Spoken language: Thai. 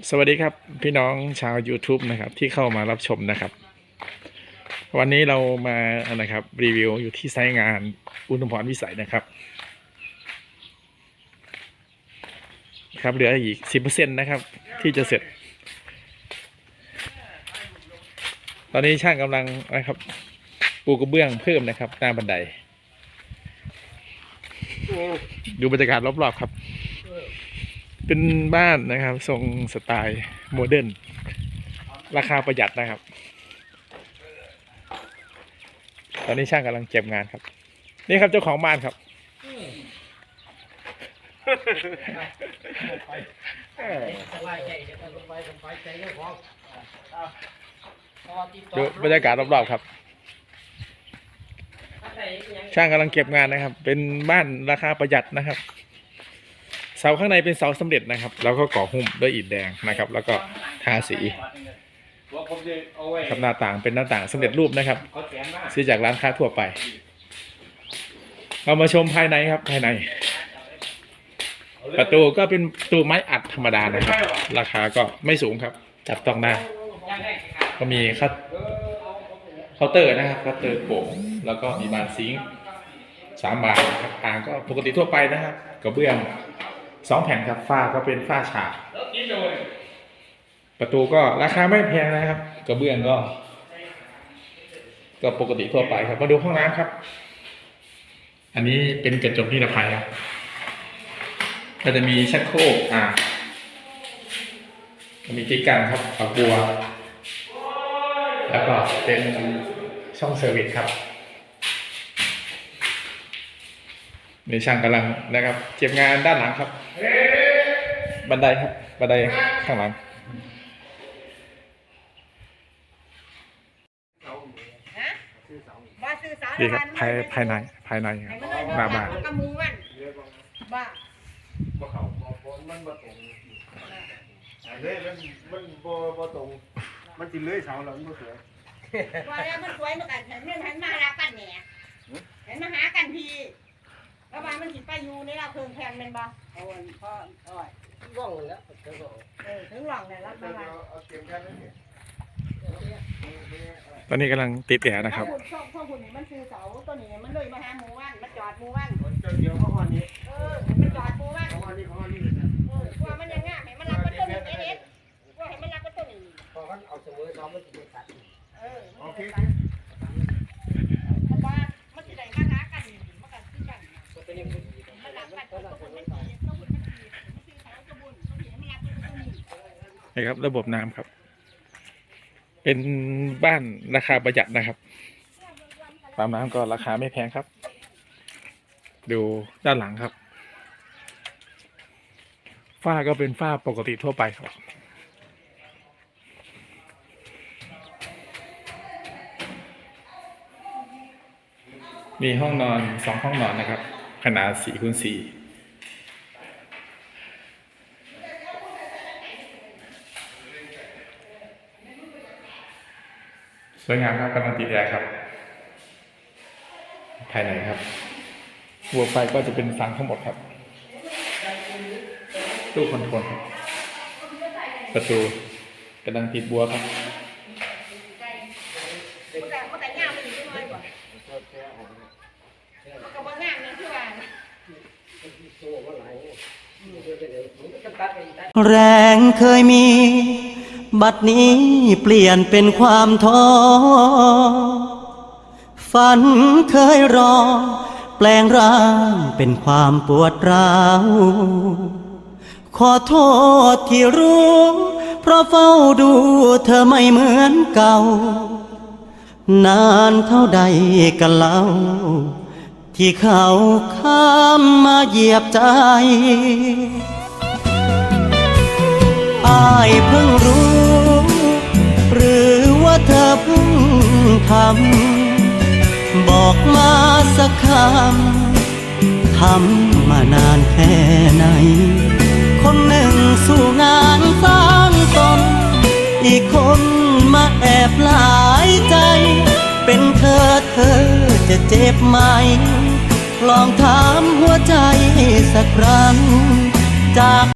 สวัสดีครับพี่น้องชาว YouTube นะครับ ที่เข้ามารับชมนะครับ วันนี้เรามานะครับรีวิวอยู่ที่ไซต์งานอุณหพรวิสัยนะครับ ครับเหลืออีกสิบเปอร์เซ็นต์นะครับ ที่จะเสร็จ ตอนนี้ช่างกำลังนะครับ ปูกระเบื้องเพิ่มนะครับหน้าบันได ดูบรรยากาศรอบๆครับ เป็นบ้านนะครับ ทรงสไตล์โมเดิร์นราคาประหยัดนะครับ ตอนนี้ช่างกำลังเก็บงานครับ นี่ครับเจ้าของบ้านครับดูบรรยากาศรอบๆครับ ช่างกำลังเก็บงานนะครับ เป็นบ้านราคาประหยัดนะครับ เสาข้างในเป็นเสาสำเร็จนะครับ แล้วก็ก่อหุ้มด้วยอิฐแดงนะครับ แล้วก็ทาสีครับหน้าต่างเป็นหน้าต่างสำเร็จรูปนะครับ ซื้อจากร้านค้าทั่วไป เรามาชมภายในครับภายใน ประตูก็เป็นประตูไม้อัดธรรมดานะครับ ราคาก็ไม่สูงครับ จับต้องได้ก็มีคัตเคาน์เตอร์นะครับเคาน์เตอร์โป่งแล้วก็มีบานซิงค์สามบานครับอ่างก็ปกติทั่วไปนะครับกระเบื้อง สองแผ่นครับฝ้าก็เป็นฝ้าฉาบประตูก็ราคาไม่แพงนะครับ กระเบื้องก็ ก็ปกติทั่วไปครับมาดูห้องน้ำครับ อันนี้เป็นกระจกนิรภัยครับก็จะมีชักโครกอ่าก็มีที่กันครับฝักบัว แล้วก็เป็นช่องเซอร์วิสครับ ในช่างกำลังนะครับเก็บงานด้านหลังครับ บันไดครับ บันไดข้างหลังบ้าซื้อสารนี่ครับภายภายในภายในครับหน้าบ้านกระมูมันบ้าบ่เขาบ่บ่มันบ่ตรงอันนี้มันมันบ่บ่ตรง มันสิเลื้อยเสาแล้วมันบ่สวยว่าแล้วมันสวยมันกันเห็นมันหันมาหากันเนี่ยเห็นมาหากันที แล้วว่ามันสิไปอยู่ในเราเพิ่งแพงเป็นบ่เอาอันพ่ออ้อยว่องแล้วเจ้าก็เออถึงหล่องเนี่ยรับมาว่าเอาเตรียมแค่นั้นนี่ตอนนี้กำลังติดแอร์นะครับถ้าหุ่นช่องช่องหุ่นนี่มันคือเสาตัวนี้มันเลยมาหาหมู่บ้านมาจอดหมู่บ้านเจ้าเดียวเขาฮอดนี้เออมันจอดหมู่บ้านเขาฮอดนี้เขาฮอดนี้เออว่ามันยังง่ายให้มันรับก็ต้นนี้เด็ดว่าให้มันรับก็ต้นนี้พอมันเอาเสมอซ้อมมันสิเป็นสัตว์เออโอเคเพราะว่ามันสิได้มาหากันมากันคือกั นี่ครับ ระบบน้ำครับ เป็นบ้านราคาประหยัดนะครับปั๊มน้ำก็ราคาไม่แพงครับ ดูด้านหลังครับฝ้าก็เป็นฝ้าปกติทั่วไปครับ มีห้องนอนสองห้องนอนนะครับ ขนาดสี่คูณสี่สวยงามครับกำลังติดแอร์ครับ ภายในครับหัวไฟก็จะเป็นฟังทั้งหมดครับตู้คอนโทรลครับ ประตูกำลังติดบัวครับ มันก็มันก็งามไปอีกน้อยกว่า มันก็บ่งามเนี่ว่าแรงเคยมี บัดนี้เปลี่ยนเป็นความท้อ ฝันเคยรอ แปลงร่างเป็นความปวดร้าว ขอโทษที่รู้ เพราะเฝ้าดูเธอไม่เหมือนเก่า นานเท่าใดกันเล่า ที่เขาข้ามมาเหยียบใจอายเพิ่งรู้ หรือว่าเธอเพิ่งทำ บอกมาสักคำ ทำมานานแค่ไหน คนหนึ่งสู่งานสร้างตน อีกคนมาแอบหลายใจ เป็นเธอเธอจะเจ็บไหม ลองถามหัวใจสักครั้งจาก